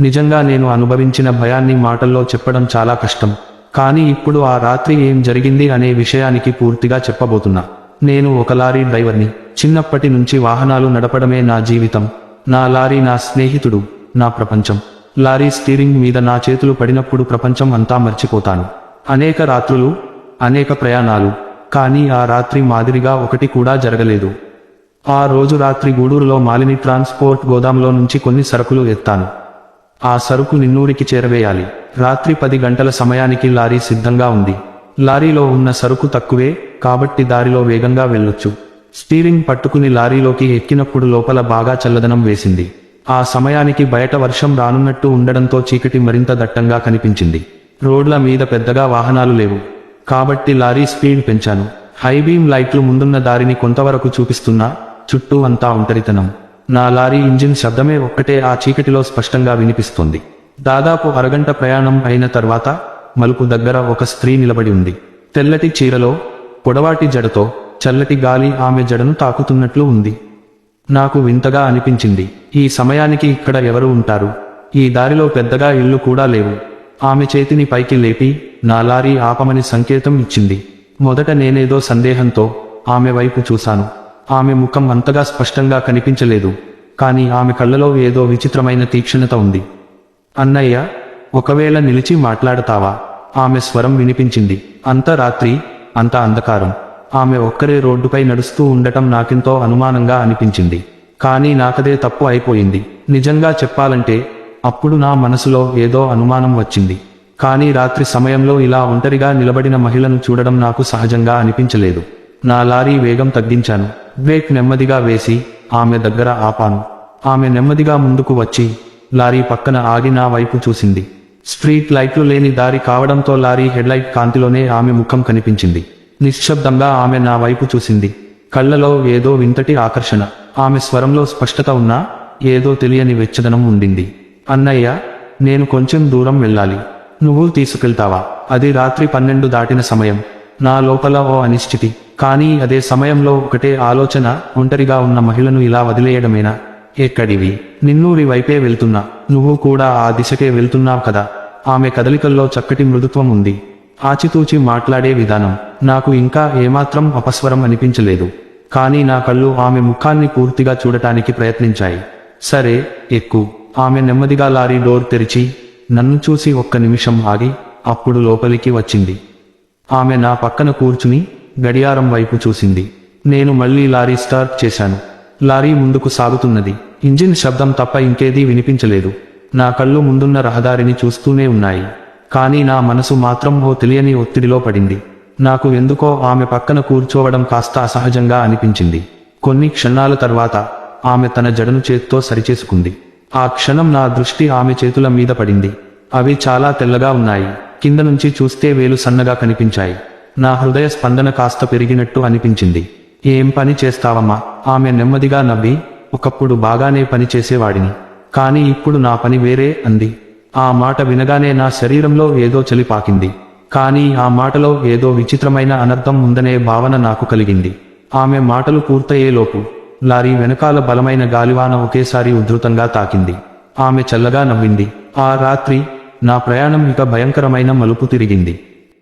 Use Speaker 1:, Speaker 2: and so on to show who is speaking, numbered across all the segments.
Speaker 1: నిజంగా నేను అనుభవించిన భయాన్ని మాటల్లో చెప్పడం చాలా కష్టం. కానీ ఇప్పుడు ఆ రాత్రి ఏం జరిగింది అనే విషయానికి పూర్తిగా చెప్పబోతున్నా. నేను ఒక లారీ డ్రైవర్ని. చిన్నప్పటి నుంచి వాహనాలు నడపడమే నా జీవితం. నా లారీ నా స్నేహితుడు నా ప్రపంచం. లారీ స్టీరింగ్ మీద నా చేతులు పడినప్పుడు ప్రపంచం అంతా మర్చిపోతాను. అనేక రాత్రులు అనేక ప్రయాణాలు. కానీ ఆ రాత్రి మాదిరిగా ఒకటి కూడా జరగలేదు. ఆ రోజు రాత్రి గూడూరులో మాలిని ట్రాన్స్పోర్ట్ గోదాంలో నుంచి కొన్ని సరుకులు ఎత్తాను. ఆ సరుకు నిన్నూరికి చేరవేయాలి. రాత్రి పది గంటల సమయానికి లారీ సిద్ధంగా ఉంది. లారీలో ఉన్న సరుకు తక్కువే కాబట్టి దారిలో వేగంగా వెళ్ళొచ్చు. స్టీరింగ్ పట్టుకుని లారీలోకి ఎక్కినప్పుడు లోపల బాగా చల్లదనం వేసింది. ఆ సమయానికి బయట వర్షం రానున్నట్టు ఉండడంతో చీకటి మరింత దట్టంగా కనిపించింది. రోడ్ల మీద పెద్దగా వాహనాలు లేవు. కాబట్టి లారీ స్పీడ్ పెంచాను. హైబీమ్ లైట్లు ముందున్న దారిని కొంతవరకు చూపిస్తున్నా చుట్టూ అంతా ఒంటరితనం. నా లారీ ఇంజిన్ శబ్దమే ఒక్కటే ఆ చీకటిలో స్పష్టంగా వినిపిస్తుంది. దాదాపు అరగంట ప్రయాణం అయిన తర్వాత మలుపు దగ్గర ఒక స్త్రీ నిలబడి ఉంది. తెల్లటి చీరలో పొడవాటి జడతో చల్లటి గాలి ఆమె జడను తాకుతున్నట్లు ఉంది. నాకు వింతగా అనిపించింది. ఈ సమయానికి ఇక్కడ ఎవరు ఉంటారు? ఈ దారిలో పెద్దగా ఇల్లు కూడా లేవు. ఆమె చేతిని పైకి లేపి నా లారీ ఆపమని సంకేతం ఇచ్చింది. మొదట నేనేదో సందేహంతో ఆమె వైపు చూశాను. ఆమె ముఖం అంతగా స్పష్టంగా కనిపించలేదు కానీ ఆమె కళ్ళలో ఏదో విచిత్రమైన తీక్షణత ఉంది. అన్నయ్య ఒకవేళ నిలిచి మాట్లాడతావా? ఆమె స్వరం వినిపించింది. అంత రాత్రి అంత అంధకారం. ఆమె ఒక్కరే రోడ్డుపై నడుస్తూ ఉండటం నాకెంతో అనుమానంగా అనిపించింది. కానీ నాకదే తప్పు అయిపోయింది. నిజంగా చెప్పాలంటే అప్పుడు నా మనసులో ఏదో అనుమానం వచ్చింది. కానీ రాత్రి సమయంలో ఇలా ఒంటరిగా నిలబడిన మహిళను చూడడం నాకు సహజంగా అనిపించలేదు. నా లారీ వేగం తగ్గించాను. బ్రేక్ నెమ్మదిగా వేసి ఆమె దగ్గర ఆపాను. ఆమె నెమ్మదిగా ముందుకు వచ్చి లారీ పక్కన ఆగి నా వైపు చూసింది. స్ట్రీట్ లైట్లు లేని దారి కావడంతో లారీ హెడ్లైట్ కాంతిలోనే ఆమె ముఖం కనిపించింది. నిశ్శబ్దంగా ఆమె నా వైపు చూసింది. కళ్ళలో ఏదో వింతటి ఆకర్షణ. ఆమె స్వరంలో స్పష్టత ఉన్నా ఏదో తెలియని వెచ్చదనం ఉండింది. అన్నయ్య నేను కొంచెం దూరం వెళ్ళాలి. నువ్వు తీసుకెళ్తావా? అది రాత్రి పన్నెండు దాటిన సమయం. నా లోపల ఓ అనిశ్చితి. కానీ అదే సమయంలో ఒకటే ఆలోచన ఒంటరిగా ఉన్న మహిళను ఇలా వదిలేయడమేనా? ఎక్కడివి? నిన్నూరి వైపే వెళ్తున్నా. నువ్వు కూడా ఆ దిశకే వెళ్తున్నావు కదా. ఆమె కదలికల్లో చక్కటి మృదుత్వం ఉంది. ఆచితూచి మాట్లాడే విధానం. నాకు ఇంకా ఏమాత్రం అపస్వరం అనిపించలేదు. కానీ నా కళ్ళు ఆమె ముఖాన్ని పూర్తిగా చూడటానికి ప్రయత్నించాయి. సరే ఎక్కు. ఆమె నెమ్మదిగా లారీ డోర్ తెరిచి నన్ను చూసి ఒక్క నిమిషం ఆగి అప్పుడు లోపలికి వచ్చింది. ఆమె నా పక్కన కూర్చుని గడియారం వైపు చూసింది. నేను మళ్ళీ లారీ స్టార్ట్ చేశాను. లారీ ముందుకు సాగుతున్నది. ఇంజిన్ శబ్దం తప్ప ఇంకేదీ వినిపించలేదు. నా కళ్ళు ముందున్న రహదారిని చూస్తూనే ఉన్నాయి. కానీ నా మనసు మాత్రం ఓ తెలియని ఒత్తిడిలో పడింది. నాకు ఎందుకో ఆమె పక్కన కూర్చోవడం కాస్త అసహజంగా అనిపించింది. కొన్ని క్షణాల తర్వాత ఆమె తన జడను చేత్తో సరిచేసుకుంది. ఆ క్షణం నా దృష్టి ఆమె చేతుల మీద పడింది. అవి చాలా తెల్లగా ఉన్నాయి. కింద నుంచి చూస్తే వేలు సన్నగా కనిపించాయి. నా హృదయ స్పందన కాస్త పెరిగినట్టు అనిపించింది. ఏం పని చేస్తావమ్మా? ఆమె నెమ్మదిగా నవ్వి ఒకప్పుడు బాగానే పని చేసేవాడిని. కానీ ఇప్పుడు నా పని వేరే అంది. ఆ మాట వినగానే నా శరీరంలో ఏదో చలి పాకింది. కానీ ఆ మాటలో ఏదో విచిత్రమైన అనర్థం ఉందనే భావన నాకు కలిగింది. ఆమె మాటలు పూర్తయ్యేలోపు లారీ వెనకాల బలమైన గాలివాన ఒకేసారి ఉధృతంగా తాకింది. ఆమె చల్లగా నవ్వింది. ఆ రాత్రి నా ప్రయాణం ఇక భయంకరమైన మలుపు తిరిగింది.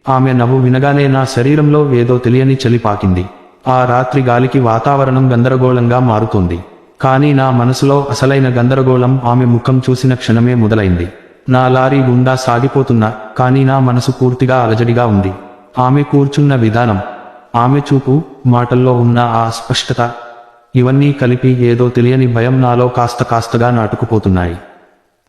Speaker 1: ఆమె నవ్వు వినగానే నా శరీరంలో ఏదో తెలియని చలి పాకింది. ఆ రాత్రి గాలికి వాతావరణం గందరగోళంగా మారుతుంది. కానీ నా మనసులో అసలైన గందరగోళం ఆమె ముఖం చూసిన క్షణమే మొదలైంది. నా లారీ గుండా సాగిపోతున్నా కానీ నా మనసు పూర్తిగా అలజడిగా ఉంది. ఆమె కూర్చున్న విధానం ఆమె చూపు మాటల్లో ఉన్న ఆ స్పష్టత ఇవన్నీ కలిపి ఏదో తెలియని భయం నాలో కాస్త కాస్తగా నాటుకుపోతున్నాయి.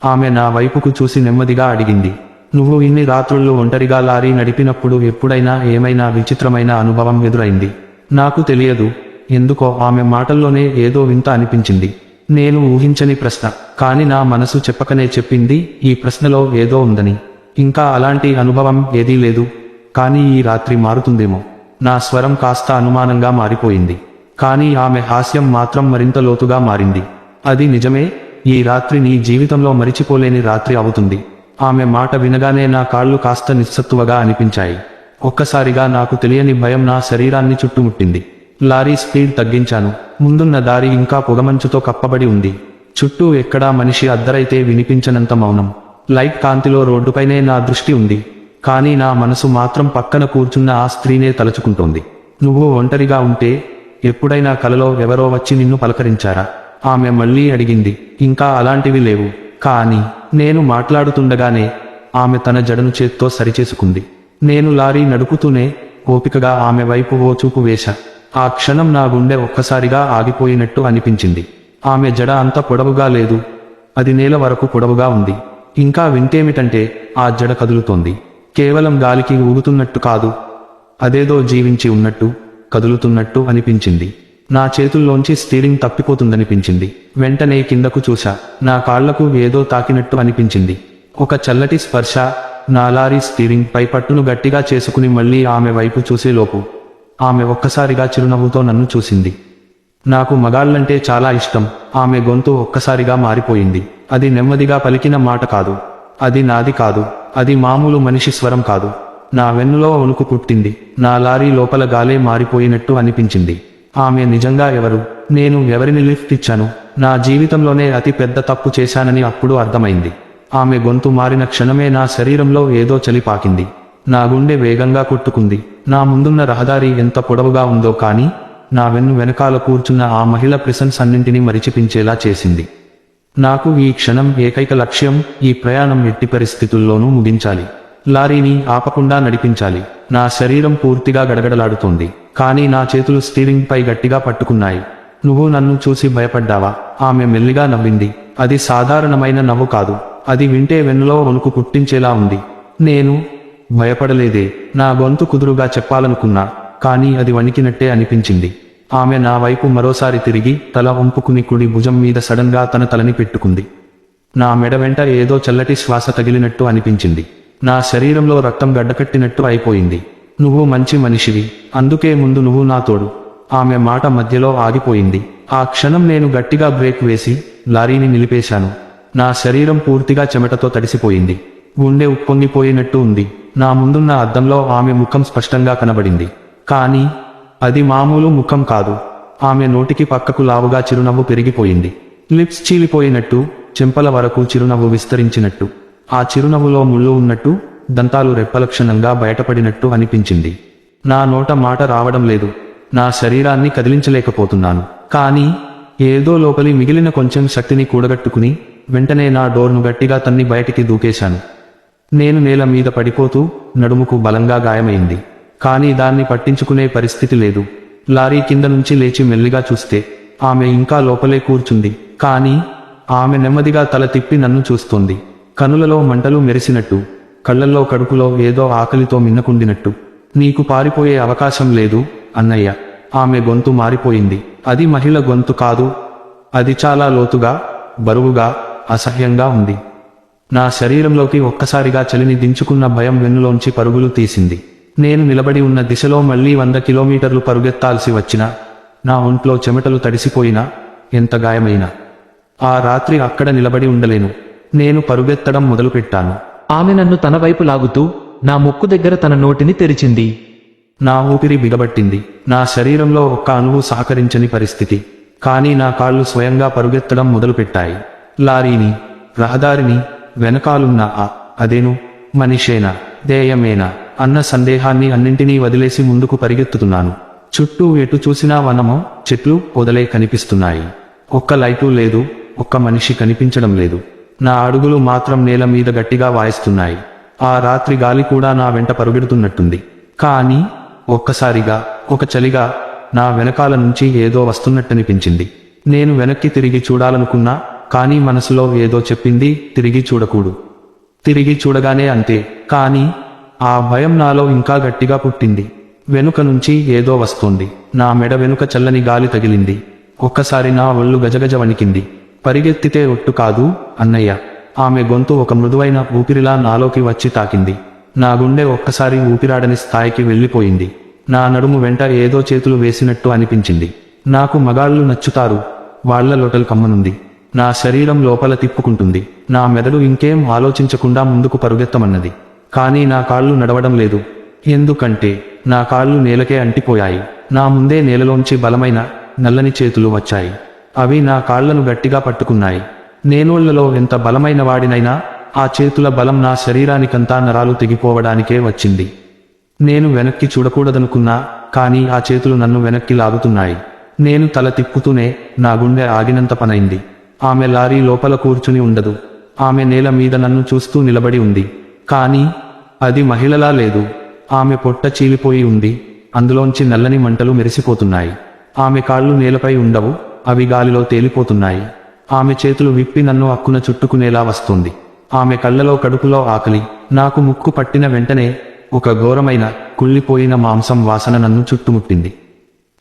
Speaker 1: ఆమె నా వైపుకు చూసి నెమ్మదిగా అడిగింది నువ్వు ఇన్ని రాత్రుళ్ళు ఒంటరిగా లారీ నడిపినప్పుడు ఎప్పుడైనా ఏమైనా విచిత్రమైన అనుభవం ఎదురైంది? నాకు తెలియదు. ఎందుకో ఆమె మాటల్లోనే ఏదో వింత అనిపించింది. నేను ఊహించని ప్రశ్న. కాని నా మనసు చెప్పకనే చెప్పింది ఈ ప్రశ్నలో ఏదో ఉందని. ఇంకా అలాంటి అనుభవం ఏదీ లేదు. కానీ ఈ రాత్రి మారుతుందేమో. నా స్వరం కాస్త అనుమానంగా మారిపోయింది. కానీ ఆమె హాస్యం మాత్రం మరింత లోతుగా మారింది. అది నిజమే. ఈ రాత్రి నీ జీవితంలో మరిచిపోలేని రాత్రి అవుతుంది. ఆమె మాట వినగానే నా కాళ్ళు కాస్త నిస్సత్తువగా అనిపించాయి. ఒక్కసారిగా నాకు తెలియని భయం నా శరీరాన్ని చుట్టుముట్టింది. లారీ స్పీడ్ తగ్గించాను. ముందున్న దారి ఇంకా పొగమంచుతో కప్పబడి ఉంది. చుట్టూ ఎక్కడా మనిషి అద్దరైతే వినిపించనంత మౌనం. లైట్ కాంతిలో రోడ్డుపైనే నా దృష్టి ఉంది. కానీ నా మనసు మాత్రం పక్కన కూర్చున్న ఆ స్త్రీనే తలుచుకుంటోంది. నువ్వు ఒంటరిగా ఉంటే ఎప్పుడైనా కలలో ఎవరో వచ్చి నిన్ను పలకరించారా? ఆమె మళ్ళీ అడిగింది. ఇంకా అలాంటివి లేవు. కానీ నేను మాట్లాడుతుండగానే ఆమె తన జడను చేత్తో సరిచేసుకుంది. నేను లారీ నడుపుతూనే ఓపికగా ఆమె వైపు ఓ చూపు వేశా. ఆ క్షణం నా గుండె ఒక్కసారిగా ఆగిపోయినట్టు అనిపించింది. ఆమె జడ అంత పొడవుగా లేదు. అది నేల వరకు పొడవుగా ఉంది. ఇంకా వింటేమిటంటే ఆ జడ కదులుతోంది. కేవలం గాలికి ఊగుతున్నట్టు కాదు. అదేదో జీవించి ఉన్నట్టు కదులుతున్నట్టు అనిపించింది. నా చేతుల్లోంచి స్టీరింగ్ తప్పిపోతుందనిపించింది. వెంటనే కిందకు చూశా. నా కాళ్ళకు ఏదో తాకినట్టు అనిపించింది. ఒక చల్లటి స్పర్శ నా లారీ స్టీరింగ్ పై పట్టును గట్టిగా చేసుకుని మళ్ళీ ఆమె వైపు చూసేలోపు ఆమె ఒక్కసారిగా చిరునవ్వుతో నన్ను చూసింది. నాకు మగాళ్ళంటే చాలా ఇష్టం. ఆమె గొంతు ఒక్కసారిగా మారిపోయింది. అది నెమ్మదిగా పలికిన మాట కాదు. అది నాది కాదు. అది మామూలు మనిషి స్వరం కాదు. నా వెన్నులో వణుకు పుట్టింది. నా లారీ లోపల గాలే మారిపోయినట్టు అనిపించింది. ఆమె నిజంగా ఎవరు? నేను ఎవరిని లిఫ్ట్ ఇచ్చాను? నా జీవితంలోనే అతి పెద్ద తప్పు చేశానని అప్పుడు అర్థమైంది. ఆమె గొంతు మారిన క్షణమే నా శరీరంలో ఏదో చలి పాకింది. నా గుండె వేగంగా కొట్టుకుంది. నా ముందున్న రహదారి ఎంత పొడవుగా ఉందో కానీ నా వెన్ను వెనకాల కూర్చున్న ఆ మహిళ ప్రిసన్స్ అన్నింటినీ మరిచిపించేలా చేసింది. నాకు ఈ క్షణం ఏకైక లక్ష్యం ఈ ప్రయాణం ఎట్టి పరిస్థితుల్లోనూ ముగించాలి. లారీని ఆపకుండా నడిపించాలి. నా శరీరం పూర్తిగా గడగడలాడుతోంది. కానీ నా చేతులు స్టీరింగ్ పై గట్టిగా పట్టుకున్నాయి. నువ్వు నన్ను చూసి భయపడ్డావా? ఆమె మెల్లిగా నవ్వింది. అది సాధారణమైన నవ్వు కాదు. అది వింటే వెన్నులో వణుకు పుట్టించేలా ఉంది. నేను భయపడలేదే. నా గొంతు కుదురుగా చెప్పాలనుకున్నా. కానీ అది వణికినట్టే అనిపించింది. ఆమె నా వైపు మరోసారి తిరిగి తల వంపుకుని కుడి భుజం మీద సడన్గా తన తలని పెట్టుకుంది. నా మెడ వెంట ఏదో చల్లటి శ్వాస తగిలినట్టు అనిపించింది. నా శరీరంలో రక్తం గడ్డకట్టినట్టు అయిపోయింది. నువ్వు మంచి మనిషివి అందుకే ముందు నువ్వు నా తోడు. ఆమె మాట మధ్యలో ఆగిపోయింది. ఆ క్షణం నేను గట్టిగా బ్రేక్ వేసి లారీని నిలిపేశాను. నా శరీరం పూర్తిగా చెమటతో తడిసిపోయింది. గుండె ఉప్పొంగిపోయినట్టు ఉంది. నా ముందున్న అద్దంలో ఆమె ముఖం స్పష్టంగా కనబడింది. కానీ అది మామూలు ముఖం కాదు. ఆమె నోటికి పక్కకు లావుగా చిరునవ్వు పెరిగిపోయింది. లిప్స్ చీలిపోయినట్టు చెంపల వరకు చిరునవ్వు విస్తరించినట్టు. ఆ చిరునవ్వులో ముళ్ళు ఉన్నట్టు దంతాలు రెప్పలక్షణంగా బయటపడినట్టు అనిపించింది. నా నోట మాట రావడం లేదు. నా శరీరాన్ని కదిలించలేకపోతున్నాను. కానీ ఏదో లోపలి మిగిలిన కొంచెం శక్తిని కూడగట్టుకుని వెంటనే నా డోర్ను గట్టిగా తన్ని బయటికి దూకేశాను. నేను నేల మీద పడిపోతూ నడుముకు బలంగా గాయమైంది. కానీ దాన్ని పట్టించుకునే పరిస్థితి లేదు. లారీ కింద నుంచి లేచి మెల్లిగా చూస్తే ఆమె ఇంకా లోపలే కూర్చుంది. కానీ ఆమె నెమ్మదిగా తల తిప్పి నన్ను చూస్తోంది. కనులలో మంటలు మెరిసినట్టు. కళ్ళల్లో కడుపులో ఏదో ఆకలితో మిన్నకుండినట్టు. నీకు పారిపోయే అవకాశం లేదు అన్నయ్య. ఆమె గొంతు మారిపోయింది. అది మహిళ గొంతు కాదు. అది చాలా లోతుగా బరువుగా అసహ్యంగా ఉంది. నా శరీరంలోకి ఒక్కసారిగా చలిని దించుకున్న భయం వెన్నులోంచి పరుగులు తీసింది. నేను నిలబడి ఉన్న దిశలో మళ్ళీ వంద కిలోమీటర్లు పరుగెత్తాల్సి వచ్చినా నా ఒంట్లో చెమటలు తడిసిపోయినా ఎంత గాయమైనా. ఆ రాత్రి అక్కడ నిలబడి ఉండలేను. నేను పరుగెత్తడం మొదలుపెట్టాను.
Speaker 2: ఆమె నన్ను తన వైపు లాగుతూ నా ముక్కు దగ్గర తన నోటిని తెరిచింది.
Speaker 1: నా ఊపిరి బిగబట్టింది. నా శరీరంలో ఒక్క అణువు సహకరించని పరిస్థితి. కానీ నా కాళ్ళు స్వయంగా పరుగెత్తడం మొదలుపెట్టాయి. లారీని రహదారిని వెనకాలున్న ఆ అదేను మనిషేనా దేయమేనా అన్న సందేహాన్ని అన్నింటినీ వదిలేసి ముందుకు పరిగెత్తుతున్నాను. చుట్టూ ఎటు చూసినా వనమో చెట్లు పొదలే కనిపిస్తున్నాయి. ఒక్క లైటు లేదు ఒక్క మనిషి కనిపించడం లేదు. నా అడుగులు మాత్రం నేల మీద గట్టిగా వాయిస్తున్నాయి. ఆ రాత్రి గాలి కూడా నా వెంట పరుగెడుతున్నట్టుంది. కానీ ఒక్కసారిగా ఒక చలిగా నా వెనకాల నుంచి ఏదో వస్తున్నట్టనిపించింది. నేను వెనక్కి తిరిగి చూడాలనుకున్నా కానీ మనసులో ఏదో చెప్పింది తిరిగి చూడకూడు తిరిగి చూడగానే అంతే. కానీ ఆ భయం నాలో ఇంకా గట్టిగా పుట్టింది. వెనుక నుంచి ఏదో వస్తోంది. నా మెడ వెనుక చల్లని గాలి తగిలింది. ఒక్కసారి నా ఒళ్ళు గజగజ వణికింది. పరిగెత్తితే ఒట్టు కాదు అన్నయ్య. ఆమె గొంతు ఒక మృదువైన ఊపిరిలా నాలోకి వచ్చి తాకింది. నా గుండె ఒక్కసారి ఊపిరాడని స్థాయికి వెళ్ళిపోయింది. నా నడుము వెంట ఏదో చేతులు వేసినట్టు అనిపించింది. నాకు మగాళ్ళు నచ్చుతారు. వాళ్ళ లోటలు కమ్మనుంది. నా శరీరం లోపల తిప్పుకుంటుంది. నా మెదడు ఇంకేం ఆలోచించకుండా ముందుకు పరుగెత్తమన్నది. కానీ నా కాళ్ళు నడవడం లేదు. ఎందుకంటే నా కాళ్ళు నేలకే అంటిపోయాయి. నా ముందే నేలలోంచి బలమైన నల్లని చేతులు వచ్చాయి. అవి నా కాళ్ళను గట్టిగా పట్టుకున్నాయి. నేనోళ్ళలో ఎంత బలమైన వాడినైనా ఆ చేతుల బలం నా శరీరానికంతా నరాలు తెగిపోవడానికే వచ్చింది. నేను వెనక్కి చూడకూడదనుకున్నా కానీ ఆ చేతులు నన్ను వెనక్కి లాగుతున్నాయి నేను తల తిప్పుతూనే నా గుండె ఆగినంత పనైంది. ఆమె లారీ లోపల కూర్చుని ఉండదు. ఆమె నేల మీద నన్ను చూస్తూ నిలబడి ఉంది. కానీ అది మహిళలా లేదు. ఆమె పొట్ట చీలిపోయి ఉంది. అందులోంచి నల్లని మంటలు మెరిసిపోతున్నాయి. ఆమె కాళ్ళు నేలపై ఉండవు. అవి గాలిలో తేలిపోతున్నాయి. ఆమె చేతులు విప్పి నన్ను అక్కున చుట్టుకునేలా వస్తుంది. ఆమె కళ్ళలో కడుపులో ఆకలి నాకు ముక్కు పట్టిన వెంటనే ఒక ఘోరమైన కుళ్ళిపోయిన మాంసం వాసన నన్ను చుట్టుముట్టింది.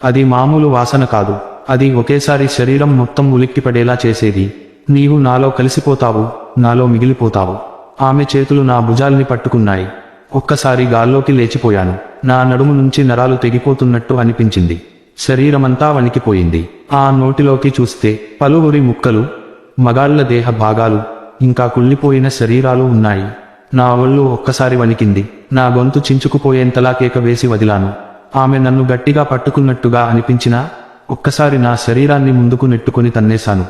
Speaker 1: అది మామూలు వాసన కాదు అది ఒకేసారి శరీరం మొత్తం ఉలిక్కిపడేలా చేసేది. నీవు నాలో కలిసిపోతావు నాలో మిగిలిపోతావు. ఆమె చేతులు నా భుజాల్ని పట్టుకున్నాయి. ఒక్కసారి గాల్లోకి లేచిపోయాను. నా నడుము నుంచి నరాలు తెగిపోతున్నట్టు అనిపించింది. శరీరమంతా వణికిపోయింది. ఆ నోటిలోకి చూస్తే పలువురి ముక్కలు మగాళ్ళ దేహ భాగాలు ఇంకా కుళ్ళిపోయిన శరీరాలు ఉన్నాయి. నా ఒళ్ళు ఒక్కసారి వణికింది. నా గొంతు చించుకుపోయేంతలా కేక వేసి వదిలాను. ఆమె నన్ను గట్టిగా పట్టుకున్నట్టుగా అనిపించినా ఒక్కసారి నా శరీరాన్ని ముందుకు నెట్టుకొని తన్నేశాను.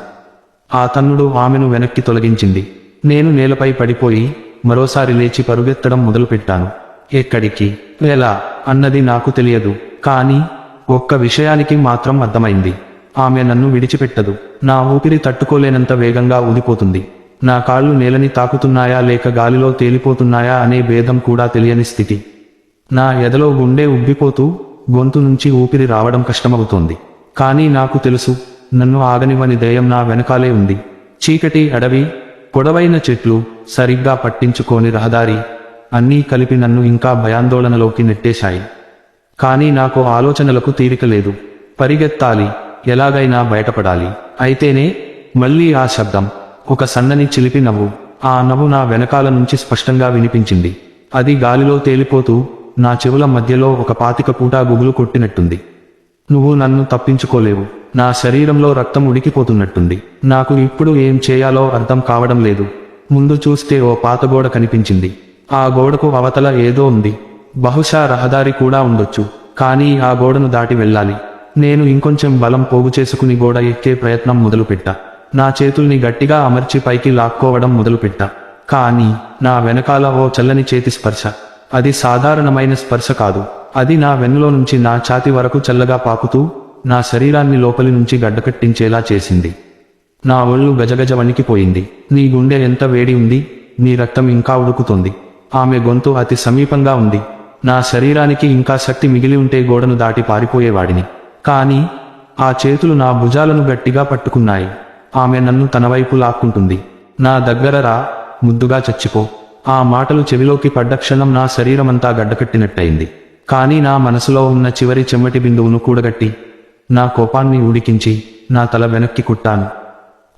Speaker 1: ఆ తన్నుడు ఆమెను వెనక్కి తొలగించింది. నేను నేలపై పడిపోయి మరోసారి లేచి పరుగెత్తడం మొదలుపెట్టాను. ఎక్కడికి? ఎలా? అన్నది నాకు తెలియదు. కానీ ఒక్క విషయానికి మాత్రం అర్థమైంది. ఆమె నన్ను విడిచిపెట్టదు. నా ఊపిరి తట్టుకోలేనంత వేగంగా ఊదిపోతుంది. నా కాళ్ళు నేలని తాకుతున్నాయా లేక గాలిలో తేలిపోతున్నాయా అనే భేదం కూడా తెలియని స్థితి. నా ఎదలో గుండె ఉబ్బిపోతూ గొంతు నుంచి ఊపిరి రావడం కష్టమవుతోంది. కానీ నాకు తెలుసు నన్ను ఆగనివ్వని దయం నా వెనకాలే ఉంది. చీకటి అడవి పొడవైన చెట్లు సరిగ్గా పట్టించుకోని రహదారి అన్నీ కలిపి నన్ను ఇంకా భయాందోళనలోకి నెట్టేశాయి. కానీ నాకు ఆలోచనలకు తీరిక లేదు. పరిగెత్తాలి ఎలాగైనా బయటపడాలి. అయితేనే మళ్ళీ ఆ శబ్దం ఒక సన్నని చిలిపి నవ్వు ఆ నవ్వు నా వెనకాల నుంచి స్పష్టంగా వినిపించింది. అది గాలిలో తేలిపోతూ నా చెవుల మధ్యలో ఒక పాతిక పూట గుగులు కొట్టినట్టుంది. నువ్వు నన్ను తప్పించుకోలేవు. నా శరీరంలో రక్తం ఉడికిపోతున్నట్టుంది. నాకు ఇప్పుడు ఏం చేయాలో అర్థం కావడం లేదు. ముందు చూస్తే ఓ పాత గోడ కనిపించింది. ఆ గోడకు అవతల ఏదో ఉంది. బహుశా రహదారి కూడా ఉండొచ్చు కానీ ఆ గోడను దాటి వెళ్ళాలి. నేను ఇంకొంచెం బలం పోగు చేసుకుని గోడ ఎక్కే ప్రయత్నం మొదలుపెట్టా. నా చేతుల్ని గట్టిగా అమర్చి పైకి లాక్కోవడం మొదలుపెట్టా. కానీ నా వెనకాల ఓ చల్లని చేతి స్పర్శ. అది సాధారణమైన స్పర్శ కాదు. అది నా వెన్నులో నుంచి నా ఛాతి వరకు చల్లగా పాకుతూ నా శరీరాన్ని లోపలి నుంచి గడ్డకట్టించేలా చేసింది. నా ఒళ్ళు గజగజ వణికిపోయింది. నీ గుండె ఎంత వేడి ఉంది నీ రక్తం ఇంకా ఉడుకుతోంది. ఆమె గొంతు అతి సమీపంగా ఉంది. నా శరీరానికి ఇంకా శక్తి మిగిలి ఉంటే గోడను దాటి పారిపోయేవాడిని. కానీ ఆ చేతులు నా భుజాలను గట్టిగా పట్టుకున్నాయి. ఆమె నన్ను తన వైపు లాక్కుంటుంది. నా దగ్గర రా ముద్దుగా చచ్చిపో. ఆ మాటలు చెవిలోకి పడ్డ క్షణం నా శరీరమంతా గడ్డకట్టినట్టయింది. కానీ నా మనసులో ఉన్న చివరి చెమ్మటి బిందువును కూడగట్టి నా కోపాన్ని ఉడికించి నా తల వెనక్కి కుట్టాను.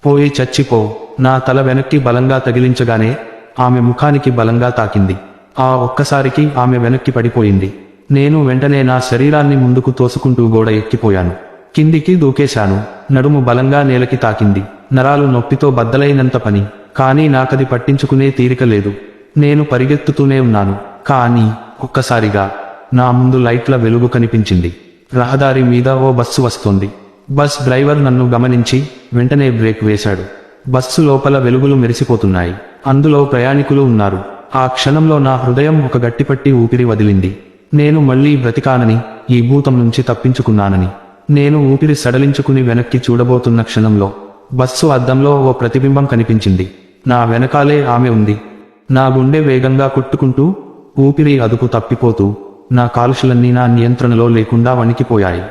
Speaker 1: పోయి చచ్చిపో. నా తల వెనక్కి బలంగా తగిలించగానే ఆమె ముఖానికి బలంగా తాకింది. ఆ ఒక్కసారికి ఆమె వెనక్కి పడిపోయింది. నేను వెంటనే నా శరీరాన్ని ముందుకు తోసుకుంటూ గోడ ఎక్కిపోయాను. కిందికి దూకేశాను. నడుము బలంగా నేలకి తాకింది. నరాలు నొప్పితో బద్దలైనంత పని. కానీ నాకది పట్టించుకునే తీరిక లేదు. నేను పరిగెత్తుతూనే ఉన్నాను. కానీ ఒక్కసారిగా నా ముందు లైట్ల వెలుగు కనిపించింది. రహదారి మీద ఓ బస్సు వస్తోంది. బస్ డ్రైవర్ నన్ను గమనించి వెంటనే బ్రేక్ వేశాడు. బస్సు లోపల వెలుగులు మెరిసిపోతున్నాయి. అందులో ప్రయాణికులు ఉన్నారు. ఆ క్షణంలో నా హృదయం ఒక గట్టిపట్టి ఊపిరి వదిలింది. నేను మళ్ళీ బ్రతికానని ఈ భూతం నుంచి తప్పించుకున్నానని. నేను ఊపిరి సడలించుకుని వెనక్కి చూడబోతున్న క్షణంలో బస్సు అద్దంలో ఓ ప్రతిబింబం కనిపించింది. నా వెనకాలే ఆమె ఉంది. నా గుండె వేగంగా కొట్టుకుంటూ ఊపిరి అదుపు తప్పిపోతూ నా కాలుషులన్నీ నా నియంత్రణలో లేకుండా వణికిపోయాయి.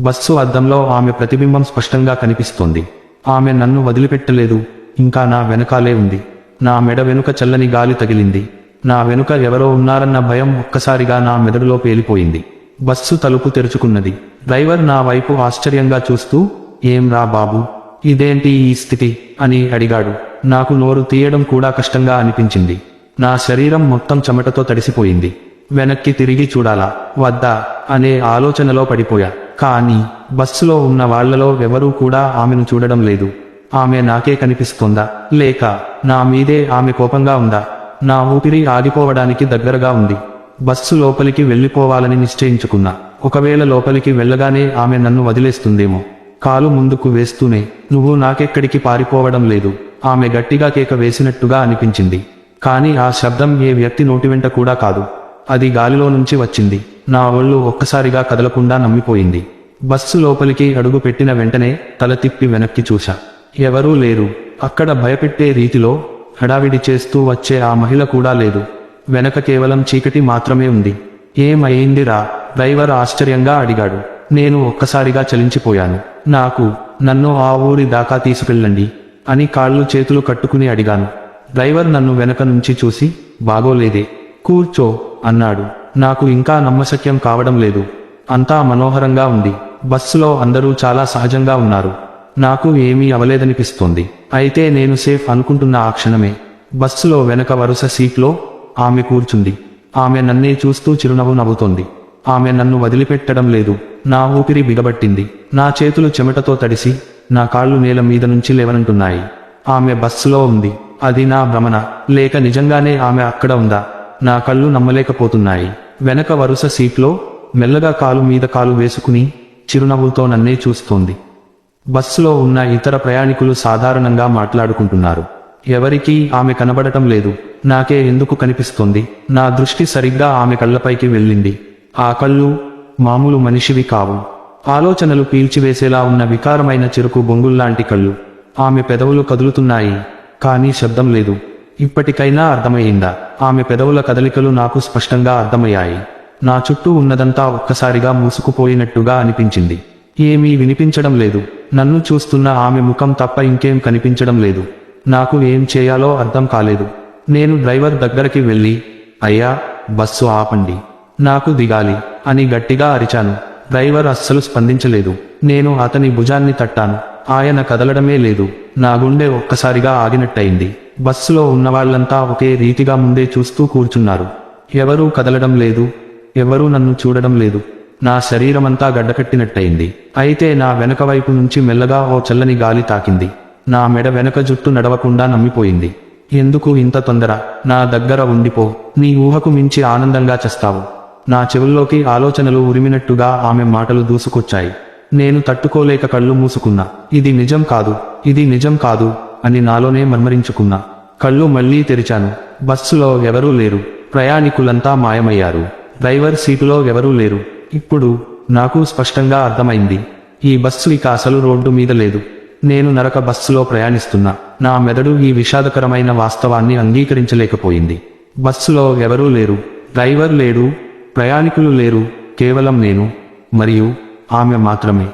Speaker 1: బస్సు అద్దంలో ఆమె ప్రతిబింబం స్పష్టంగా కనిపిస్తోంది. ఆమె నన్ను వదిలిపెట్టలేదు ఇంకా నా వెనకాలే ఉంది. నా మెడ వెనుక చల్లని గాలి తగిలింది. నా వెనుక ఎవరో ఉన్నారన్న భయం ఒక్కసారిగా నా మెదడులో పేలిపోయింది. బస్సు తలుపు తెరుచుకున్నది. డ్రైవర్ నా వైపు ఆశ్చర్యంగా చూస్తూ ఏం రా బాబు? ఇదేంటి ఈ స్థితి? అని అడిగాడు. నాకు నోరు తీయడం కూడా కష్టంగా అనిపించింది. నా శరీరం మొత్తం చెమటతో తడిసిపోయింది. వెనక్కి తిరిగి చూడాలా? వద్దా? అనే ఆలోచనలో పడిపోయా. కానీ బస్సులో ఉన్న వాళ్ళలో ఎవరూ కూడా ఆమెను చూడడం లేదు. ఆమె నాకే కనిపిస్తోందా? లేక నా మీదే ఆమె కోపంగా ఉందా? నా ఊపిరి ఆగిపోవడానికి దగ్గరగా ఉంది. బస్సు లోపలికి వెళ్ళిపోవాలని నిశ్చయించుకున్నా. ఒకవేళ లోపలికి వెళ్ళగానే ఆమె నన్ను వదిలేస్తుందేమో. కాలు ముందుకు వేస్తూనే నువ్వు నాకెక్కడికి పారిపోవడం లేదు. ఆమె గట్టిగా కేక వేసినట్టుగా అనిపించింది. కానీ ఆ శబ్దం ఏ వ్యక్తి నోటి వెంట కూడా కాదు. అది గాలిలో నుంచి వచ్చింది. నా ఒళ్ళు ఒక్కసారిగా కదలకుండా నమ్మిపోయింది. బస్సు లోపలికి అడుగు పెట్టిన వెంటనే తల తిప్పి వెనక్కి చూశా. ఎవరూ లేరు. అక్కడ భయపెట్టే రీతిలో హడావిడి చేస్తూ వచ్చే ఆ మహిళ కూడా లేదు. వెనక కేవలం చీకటి మాత్రమే ఉంది. ఏమయ్యిందిరా డ్రైవర్ ఆశ్చర్యంగా అడిగాడు. నేను ఒక్కసారిగా చలించిపోయాను. నాకు నన్ను ఆ ఊరి దాకా తీసుకెళ్ళండి అని కాళ్ళు చేతులు కట్టుకుని అడిగాను. డ్రైవర్ నన్ను వెనక నుంచి చూసి బాగోలేదే కూర్చో అన్నాడు. నాకు ఇంకా నమ్మశక్యం కావడం లేదు. అంతా మనోహరంగా ఉంది. బస్సులో అందరూ చాలా సహజంగా ఉన్నారు. నాకు ఏమీ అవలేదనిపిస్తోంది. అయితే నేను సేఫ్ అనుకుంటున్న ఆ క్షణమే. బస్సులో వెనక వరుస సీట్లో ఆమె కూర్చుంది. ఆమె నన్నే చూస్తూ చిరునవ్వు నవ్వుతోంది. ఆమె నన్ను వదిలిపెట్టడం లేదు. నా ఊపిరి బిగబట్టింది. నా చేతులు చెమటతో తడిసి నా కాళ్ళు నేల మీద నుంచి లేవనంటున్నాయి. ఆమె బస్సులో ఉంది. అది నా భ్రమణ. లేక నిజంగానే ఆమె అక్కడ ఉందా? నా కళ్ళు నమ్మలేకపోతున్నాయి. వెనక వరుస సీట్లో మెల్లగా కాలు మీద కాలు వేసుకుని చిరునవ్వుతో నన్నే చూస్తోంది. బస్సులో ఉన్న ఇతర ప్రయాణికులు సాధారణంగా మాట్లాడుకుంటున్నారు. ఎవరికీ ఆమె కనబడటం లేదు. నాకే ఎందుకు కనిపిస్తుంది? నా దృష్టి సరిగ్గా ఆమె కళ్ళపైకి వెళ్ళింది. ఆ కళ్ళు మామూలు మనిషివి కావు. ఆలోచనలు పీల్చివేసేలా ఉన్న వికారమైన చెరుకు బొంగుల్లాంటి కళ్ళు. ఆమె పెదవులు కదులుతున్నాయి కానీ శబ్దం లేదు. ఇప్పటికైనా అర్థమయ్యిందా? ఆమె పెదవుల కదలికలు నాకు స్పష్టంగా అర్థమయ్యాయి. నా చుట్టూ ఉన్నదంతా ఒక్కసారిగా మూసుకుపోయినట్టుగా అనిపించింది. ఏమీ వినిపించడం లేదు. నన్ను చూస్తున్న ఆమె ముఖం తప్ప ఇంకేం కనిపించడం లేదు. నాకు ఏం చేయాలో అర్థం కాలేదు. నేను డ్రైవర్ దగ్గరికి వెళ్ళి అయ్యా బస్సు ఆపండి. నాకు దిగాలి అని గట్టిగా అరిచాను. డ్రైవర్ అస్సలు స్పందించలేదు. నేను అతని భుజాన్ని తట్టాను. ఆయన కదలడమే లేదు. నా గుండె ఒక్కసారిగా ఆగినట్టయింది. బస్సులో ఉన్నవాళ్ళంతా ఒకే రీతిగా ముందే చూస్తూ కూర్చున్నారు. ఎవరూ కదలడం లేదు. ఎవరూ నన్ను చూడడం లేదు. నా శరీరమంతా గడ్డకట్టినట్టయింది. అయితే నా వెనకవైపు నుంచి మెల్లగా ఓ చల్లని గాలి తాకింది. నా మెడ వెనక జుట్టు నడవకుండా నమ్మిపోయింది. ఎందుకు ఇంత తొందర? నా దగ్గర ఉండిపో. నీ ఊహకు మించి ఆనందంగా చేస్తావు. నా చెవుల్లోకి ఆలోచనలు ఉరిమినట్టుగా ఆమె మాటలు దూసుకొచ్చాయి. నేను తట్టుకోలేక కళ్ళు మూసుకున్నా. ఇది నిజం కాదు. ఇది నిజం కాదు అని నాలోనే మర్మరించుకున్నా. కళ్ళు మళ్ళీ తెరిచాను. బస్సులో ఎవరూ లేరు. ప్రయాణికులంతా మాయమయ్యారు. డ్రైవర్ సీటులో ఎవరూ లేరు. ఇప్పుడు నాకు స్పష్టంగా అర్థమైంది. ఈ బస్సు ఇక అసలు రోడ్డు మీద లేదు. నేను నరక బస్సులో ప్రయాణిస్తున్నా. నా మెదడు ఈ విషాదకరమైన వాస్తవాన్ని అంగీకరించలేకపోయింది. బస్సులో ఎవరూ లేరు. డ్రైవర్ లేడు. ప్రయాణికులు లేరు. కేవలం నేను మరియు ఆమె మాత్రమే.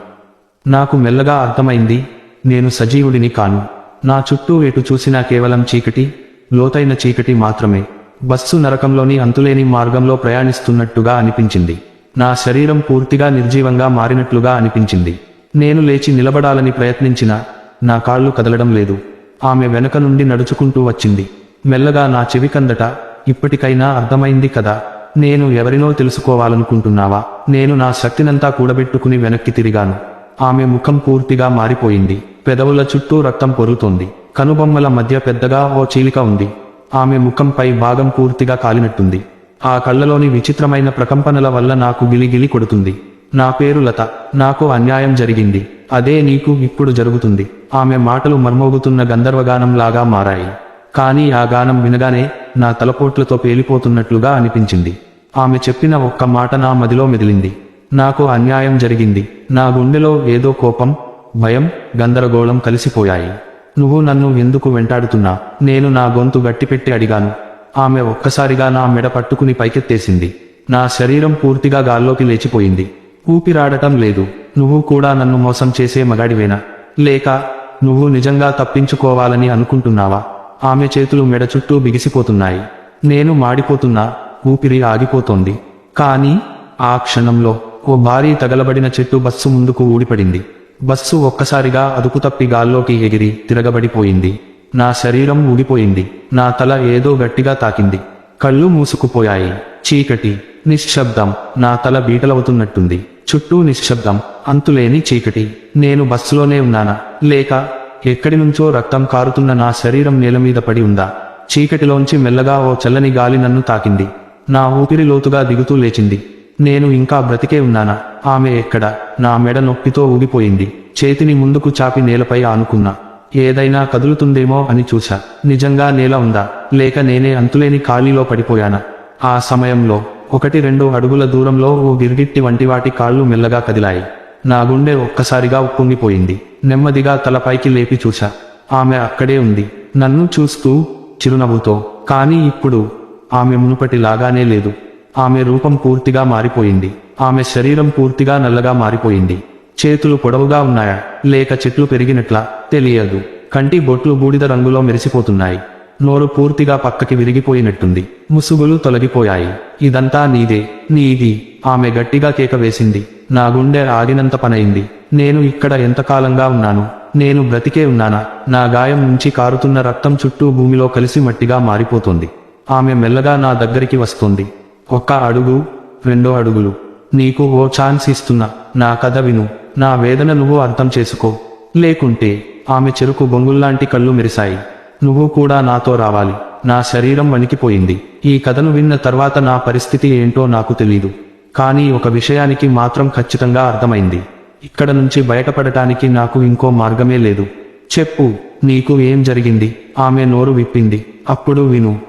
Speaker 1: నాకు మెల్లగా అర్థమైంది. నేను సజీవుడిని కాను. నా చుట్టూ ఎటు చూసినా కేవలం చీకటి లోతైన చీకటి మాత్రమే. బస్సు నరకంలోని అంతులేని మార్గంలో ప్రయాణిస్తున్నట్టుగా అనిపించింది. నా శరీరం పూర్తిగా నిర్జీవంగా మారినట్లుగా అనిపించింది. నేను లేచి నిలబడాలని ప్రయత్నించినా నా కాళ్ళు కదలడం లేదు. ఆమె వెనక నుండి నడుచుకుంటూ వచ్చింది. మెల్లగా నా చెవి కందట ఇప్పటికైనా అర్థమైంది కదా నేను ఎవరినో తెలుసుకోవాలనుకుంటున్నావా? నేను నా శక్తినంతా కూడబెట్టుకుని వెనక్కి తిరిగాను. ఆమె ముఖం పూర్తిగా మారిపోయింది. పెదవుల చుట్టూ రక్తం పొరుగుతోంది కనుబొమ్మల మధ్య పెద్దగా ఓ చీలిక ఉంది. ఆమె ముఖంపై భాగం పూర్తిగా కాలినట్టుంది. ఆ కళ్ళలోని విచిత్రమైన ప్రకంపనల వల్ల నాకు గిలిగిలి కొడుతుంది. నా పేరు లత. నాకు అన్యాయం జరిగింది. అదే నీకు ఇప్పుడు జరుగుతుంది. ఆమె మాటలు మర్మోగుతున్న గంధర్వగానంలాగా మారాయి. కానీ ఆ గానం వినగానే నా తలపోట్లతో పేలిపోతున్నట్లుగా అనిపించింది. ఆమె చెప్పిన ఒక్క మాట నా మదిలో మెదిలింది. నాకు అన్యాయం జరిగింది. నా గుండెలో ఏదో కోపం భయం గందరగోళం కలిసిపోయాయి. నువ్వు నన్ను ఎందుకు వెంటాడుతున్నా? నేను నా గొంతు గట్టిపెట్టి అడిగాను. ఆమె ఒక్కసారిగా నా మెడ పట్టుకుని పైకెత్తేసింది. నా శరీరం పూర్తిగా గాల్లోకి లేచిపోయింది. ఊపిరాడటం లేదు. నువ్వు కూడా నన్ను మోసం చేసే మగాడివేనా? లేక నువ్వు నిజంగా తప్పించుకోవాలని అనుకుంటున్నావా? ఆమె చేతులు మెడ చుట్టూ బిగిసిపోతున్నాయి. నేను మాడిపోతున్నా ఊపిరి ఆగిపోతోంది. కానీ ఆ క్షణంలో ఓ భారీ తగలబడిన చెట్టు బస్సు ముందుకు ఊడిపడింది. బస్సు ఒక్కసారిగా అదుపు తప్పి గాల్లోకి ఎగిరి తిరగబడిపోయింది. నా శరీరం ఊగిపోయింది నా తల ఏదో గట్టిగా తాకింది. కళ్ళు మూసుకుపోయాయి. చీకటి నిశ్శబ్దం. నా తల బీటలవుతున్నట్టుంది. చుట్టూ నిశ్శబ్దం. అంతులేని చీకటి. నేను బస్సులోనే ఉన్నానా? లేక ఎక్కడి నుంచో రక్తం కారుతున్న నా శరీరం నేల మీద పడి ఉందా? చీకటిలోంచి మెల్లగా ఓ చల్లని గాలి నన్ను తాకింది. నా ఊపిరి లోతుగా దిగుతూ లేచింది. నేను ఇంకా బ్రతికే ఉన్నానా? ఆమె ఎక్కడ? నా మెడ నొప్పితో ఊగిపోయింది చేతిని ముందుకు చాపి నేలపై ఆనుకున్నా. ఏదైనా కదులుతుందేమో అని చూశా. నిజంగా నేల ఉందా? లేక నేనే అంతులేని ఖాళీలో పడిపోయానా? ఆ సమయంలో ఒకటి రెండు అడుగుల దూరంలో ఓ గిరిగిట్టి వంటి వాటి కాళ్ళు మెల్లగా కదిలాయి. నా గుండె ఒక్కసారిగా ఉప్పొంగిపోయింది. నెమ్మదిగా తలపైకి లేపి చూశా. ఆమె అక్కడే ఉంది. నన్ను చూస్తూ చిరునవ్వుతో కానీ ఇప్పుడు ఆమె మునుపటి లాగానే లేదు. ఆమె రూపం పూర్తిగా మారిపోయింది. ఆమె శరీరం పూర్తిగా నల్లగా మారిపోయింది. చేతులు పొడవుగా ఉన్నాయా? లేక చెట్లు పెరిగినట్లా? తెలియదు. కంటి బొట్లు బూడిద రంగులో మెరిసిపోతున్నాయి. నోరు పూర్తిగా పక్కకి విరిగిపోయినట్టుంది. ముసుగులు తొలగిపోయాయి. ఇదంతా నీదే. నీది. ఆమె గట్టిగా కేక వేసింది. నా గుండె ఆగినంత పనైంది. నేను ఇక్కడ ఎంతకాలంగా ఉన్నాను? నేను బ్రతికే ఉన్నానా? నా గాయం నుంచి కారుతున్న రక్తం చుట్టూ భూమిలో కలిసి మట్టిగా మారిపోతుంది. ఆమె మెల్లగా నా దగ్గరికి వస్తుంది. ఒక్క అడుగు రెండో అడుగులు. నీకు ఓ ఛాన్స్ ఇస్తున్నా. నా కథ విను. నా వేదన నువ్వు అర్థం చేసుకో. లేకుంటే ఆమె చెరుకు బొంగుల్లాంటి కళ్ళు మెరిశాయి. నువ్వు కూడా నాతో రావాలి. నా శరీరం వణికిపోయింది. ఈ కథను విన్న తర్వాత నా పరిస్థితి ఏంటో నాకు తెలీదు. కానీ ఒక విషయానికి మాత్రం ఖచ్చితంగా అర్థమైంది. ఇక్కడ నుంచి బయటపడటానికి నాకు ఇంకో మార్గమే లేదు. చెప్పు నీకు ఏం జరిగింది? ఆమె నోరు విప్పింది. అప్పుడు విను.